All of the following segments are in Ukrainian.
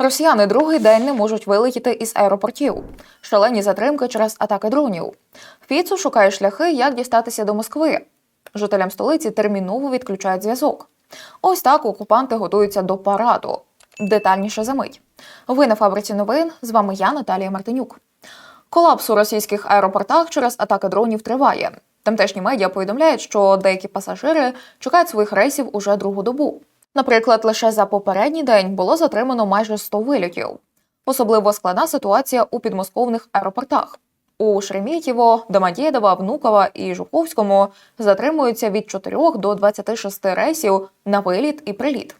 Росіяни другий день не можуть вилетіти із аеропортів. Шалені затримки через атаки дронів. Фіцу шукає шляхи, як дістатися до Москви. Жителям столиці терміново відключають зв'язок. Ось так окупанти готуються до параду. Детальніше за мить. Ви на фабриці новин. З вами я, Наталія Мартинюк. Колапс у російських аеропортах через атаки дронів триває. Тамтешні медіа повідомляють, що деякі пасажири чекають своїх рейсів уже другу добу. Наприклад, лише за попередній день було затримано майже 100 вильотів. Особливо складна ситуація у підмосковних аеропортах. У Шереметьєво, Домодєдово, Внуково і Жуковському затримуються від 4 до 26 рейсів на виліт і приліт.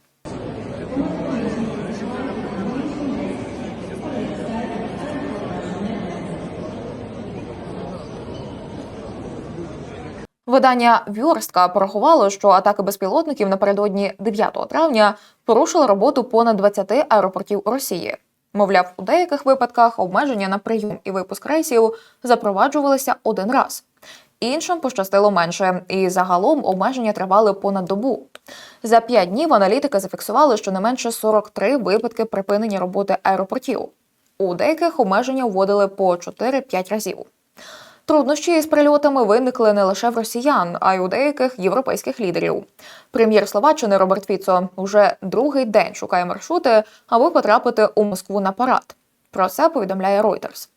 Видання Вьорстка порахувало, що атаки безпілотників напередодні 9 травня порушили роботу понад 20 аеропортів Росії. Мовляв, у деяких випадках обмеження на прийом і випуск рейсів запроваджувалися один раз. Іншим пощастило менше, і загалом обмеження тривали понад добу. За п'ять днів аналітики зафіксували щонайменше 43 випадки припинення роботи аеропортів. У деяких обмеження вводили по 4-5 разів. Труднощі із прильотами виникли не лише в росіян, а й у деяких європейських лідерів. Прем'єр Словаччини Роберт Фіцо уже другий день шукає маршрути, аби потрапити у Москву на парад. Про це повідомляє Reuters.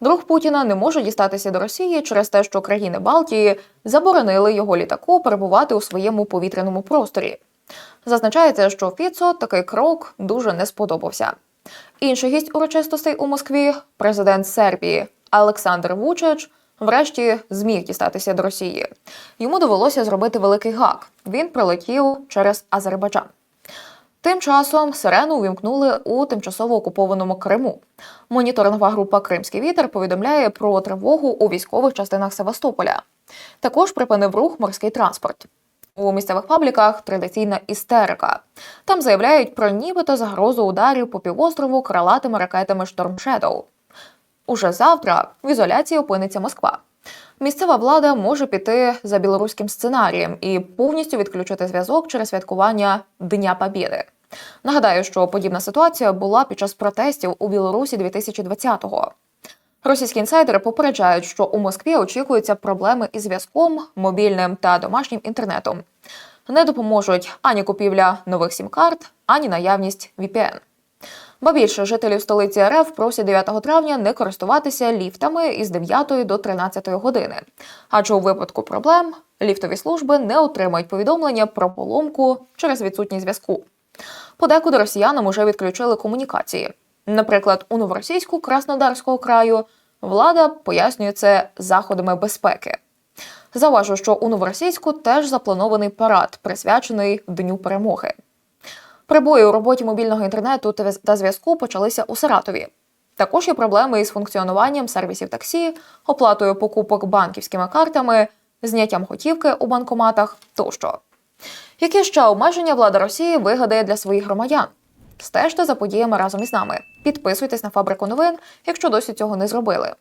Друг Путіна не може дістатися до Росії через те, що країни Балтії заборонили його літаку перебувати у своєму повітряному просторі. Зазначається, що Фіцо такий крок дуже не сподобався. Інший гість урочистостей у Москві, президент Сербії Олександр Вучич, врешті зміг дістатися до Росії. Йому довелося зробити великий гак. Він прилетів через Азербайджан. Тим часом сирену увімкнули у тимчасово окупованому Криму. Моніторингова група Кримський вітер повідомляє про тривогу у військових частинах Севастополя. Також припинив рух морський транспорт. У місцевих пабліках традиційна істерика. Там заявляють про нібито загрозу ударів по півострову крилатими ракетами Storm Shadow. Уже завтра в ізоляції опиниться Москва. Місцева влада може піти за білоруським сценарієм і повністю відключити зв'язок через святкування Дня Побєди. Нагадаю, що подібна ситуація була під час протестів у Білорусі 2020-го. Російські інсайдери попереджають, що у Москві очікуються проблеми із зв'язком, мобільним та домашнім інтернетом. Не допоможуть ані купівля нових сім-карт, ані наявність VPN. Ба більше жителів столиці РФ просять 9 травня не користуватися ліфтами із 9 до 13 години. Адже у випадку проблем ліфтові служби не отримають повідомлення про поломку через відсутність зв'язку. Подекуди росіянам уже відключили комунікації. Наприклад, у новоросійську Краснодарського краю влада пояснює це заходами безпеки. Заважу, що у новоросійську теж запланований парад, присвячений Дню перемоги. Прибої у роботі мобільного інтернету та зв'язку почалися у Саратові. Також є проблеми із функціонуванням сервісів таксі, оплатою покупок банківськими картами, зняттям готівки у банкоматах тощо. Які ще обмеження влада Росії вигадає для своїх громадян? Стежте за подіями разом із нами. Підписуйтесь на фабрику новин, якщо досі цього не зробили.